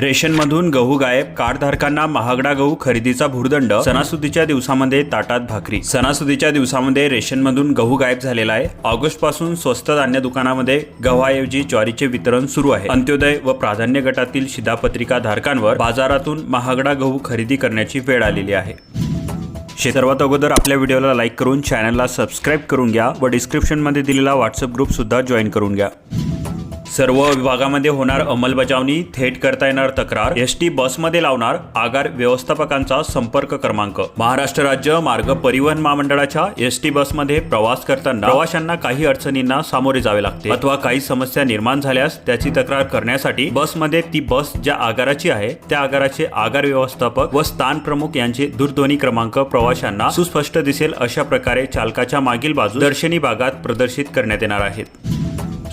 रेशनमधून गहू गायब कार्डधारकांना महागडा गहू खरेदीचा भूर्दंड सणासुदीच्या दिवसामध्ये ताटात भाकरी. सणासुदीच्या दिवसामध्ये रेशनमधून गहू गायब झालेला आहे. ऑगस्टपासून स्वस्त धान्य दुकानामध्ये गव्हाऐवजी ज्वारीचे वितरण सुरू आहे. अंत्योदय व प्राधान्य गटातील शिधापत्रिका धारकांवर बाजारातून महागडा गहू खरेदी करण्याची वेळ आलेली आहे. सर्वात अगोदर आपल्या व्हिडिओला लाईक करून चॅनलला सबस्क्राईब करून घ्या व डिस्क्रिप्शनमध्ये दिलेला व्हॉट्सअप ग्रुपसुद्धा जॉईन करून घ्या. सर्व विभागामध्ये होणार अंमलबजावणी थेट करता येणार तक्रार एस टी बसमध्ये लावणार आगार व्यवस्थापकांचा संपर्क क्रमांक. महाराष्ट्र राज्य मार्ग परिवहन महामंडळाच्या एस टी बसमध्ये प्रवास करताना प्रवाशांना काही अडचणींना सामोरे जावे लागते अथवा काही समस्या निर्माण झाल्यास त्याची तक्रार करण्यासाठी बसमध्ये ती बस ज्या आगाराची आहे त्या आगाराचे आगार व्यवस्थापक व स्थान प्रमुख यांचे दूरध्वनी क्रमांक प्रवाशांना सुस्पष्ट दिसेल अशा प्रकारे चालकाच्या मागील बाजू दर्शनी भागात प्रदर्शित करण्यात येणार आहेत.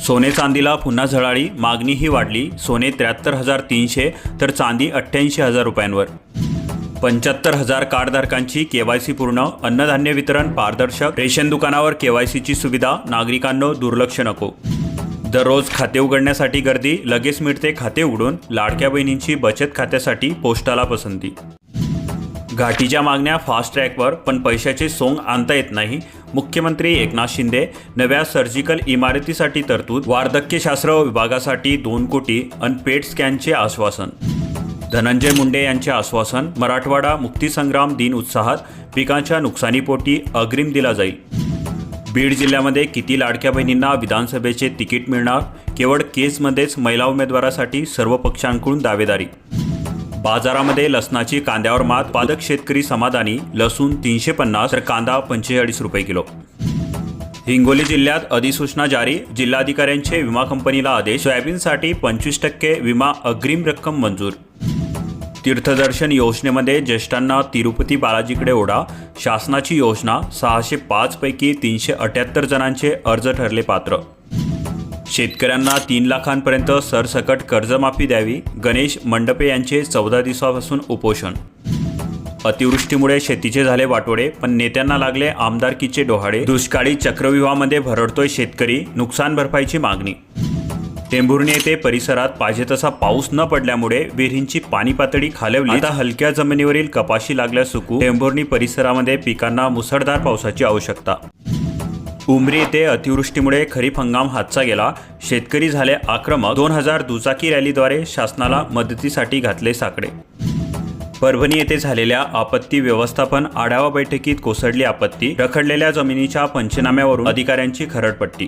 सोने चांदीला पुन्हा झळाळी मागणीही वाढली सोने त्र्याहत्तर हजार तीनशे तर चांदी अठ्ठ्याऐंशी हजार रुपयांवर. पंच्याहत्तर हजार कार्डधारकांची केवायसी पूर्ण अन्नधान्य वितरण पारदर्शक रेशन दुकानावर केवायसीची सुविधा नागरिकांनो दुर्लक्ष नको. दररोज खाते उघडण्यासाठी गर्दी लगेच मिळते खाते उघडून लाडक्या बहिणींची बचत खात्यासाठी पोस्टाला पसंती. घाटीच्या मागण्या फास्ट ट्रॅकवर पण पैशाचे सोंग आणता येत नाही. मुख्यमंत्री एकनाथ शिंदे नव्या सर्जिकल इमारतीसाठी तरतूद वार्धक्यशास्त्र विभागासाठी दोन कोटी आणि पेट स्कॅनचे आश्वासन. धनंजय मुंडे यांचे आश्वासन मराठवाडा मुक्तीसंग्राम दिन उत्साहात पिकांच्या नुकसानीपोटी अग्रिम दिला जाईल. बीड जिल्ह्यामध्ये किती लाडक्या बहिणींना विधानसभेचे तिकीट मिळणार? केवळ केसमध्येच महिला उमेदवारासाठी सर्व पक्षांकडून दावेदारी. बाजारामध्ये लसणाची कांद्यावर मात पादक शेतकरी समाधानी लसूण तीनशे पन्नास तर कांदा पंचेचाळीस रुपये किलो. हिंगोली जिल्ह्यात अधिसूचना जारी जिल्हाधिकाऱ्यांचे विमा कंपनीला आदेश सोयाबीनसाठी पंचवीस टक्के विमा अग्रिम रक्कम मंजूर. तीर्थदर्शन योजनेमध्ये ज्येष्ठांना तिरुपती बालाजीकडे ओढा शासनाची योजना सहाशे पाचपैकी तीनशे अठ्याहत्तर जणांचे अर्ज ठरले पात्र. शेतकऱ्यांना तीन लाखांपर्यंत सरसकट कर्जमाफी द्यावी गणेश मंडपे यांचे चौदा दिवसापासून उपोषण. अतिवृष्टीमुळे शेतीचे झाले वाटोडे पण नेत्यांना लागले आमदारकीचे डोहाळे. दुष्काळी चक्रव्यूहामध्ये भरडतोय शेतकरी नुकसान भरपाईची मागणी. टेंभुर्णी येथे परिसरात पाहिजे तसा पाऊस न पडल्यामुळे विहिरींची पाणी पातळी खालवली आता हलक्या जमिनीवरील कपाशी लागल्या सुकू. टेंभुर्णी परिसरामध्ये पिकांना मुसळधार पावसाची आवश्यकता उमरी येथे अतिवृष्टीमुळे खरीप हंगाम हातचा गेला. शेतकरी झाले आक्रमक. दोन हजार दुचाकी रॅलीद्वारे शासनाला मदतीसाठी घातले साकडे. परभणी येथे झालेल्या आपत्ती व्यवस्थापन आढावा बैठकीत कोसळली आपत्ती. रखडलेल्या जमिनीच्या पंचनाम्यावरून अधिकाऱ्यांची खरडपट्टी.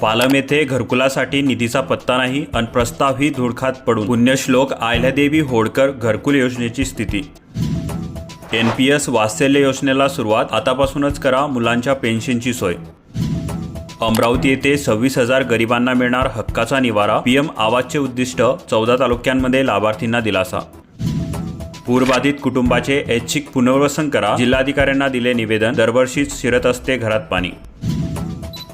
पालम येथे घरकुलासाठी निधीचा पत्ता नाही. अन प्रस्तावही धुडखात पडून. पुण्यश्लोक आयल्यादेवी होडकर घरकुल योजनेची स्थिती. एन पी एस वात्सल्य योजनेला सुरुवात आतापासूनच करा मुलांच्या पेन्शनची सोय. अमरावती येथे सव्वीस हजार गरिबांना मिळणार हक्काचा निवारा पीएम आवाजचे उद्दिष्ट चौदा तालुक्यांमध्ये लाभार्थींना दिलासा. पूरबाधित कुटुंबाचे ऐच्छिक पुनर्वसन करा जिल्हाधिकाऱ्यांना दिले निवेदन दरवर्षीच शिरत असते घरात पाणी.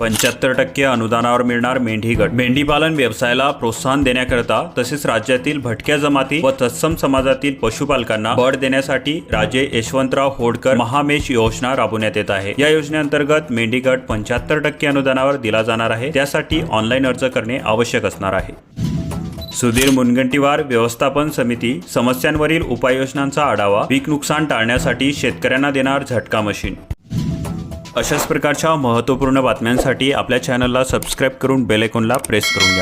पंच्याहत्तर टक्के अनुदानावर मिळणार मेंढीगट मेंढीपालन व्यवसायाला प्रोत्साहन देण्याकरता तसेच राज्यातील भटक्या जमाती व तत्सम समाजातील पशुपालकांना बळ देण्यासाठी राजे यशवंतराव होडकर महामेश योजना राबवण्यात येत आहे. या योजनेअंतर्गत मेंढीगट पंच्याहत्तर टक्के अनुदानावर दिला जाणार आहे. त्यासाठी ऑनलाईन अर्ज करणे आवश्यक असणार आहे. सुधीर मुनगंटीवार व्यवस्थापन समिती समस्यांवरील उपाययोजनांचा आढावा पीक नुकसान टाळण्यासाठी शेतकऱ्यांना देणार झटका मशीन. अशाच प्रकारच्या महत्त्वपूर्ण बातम्यांसाठी आपल्या चॅनलला सबस्क्राईब करून बेलायकॉनला प्रेस करून घ्या.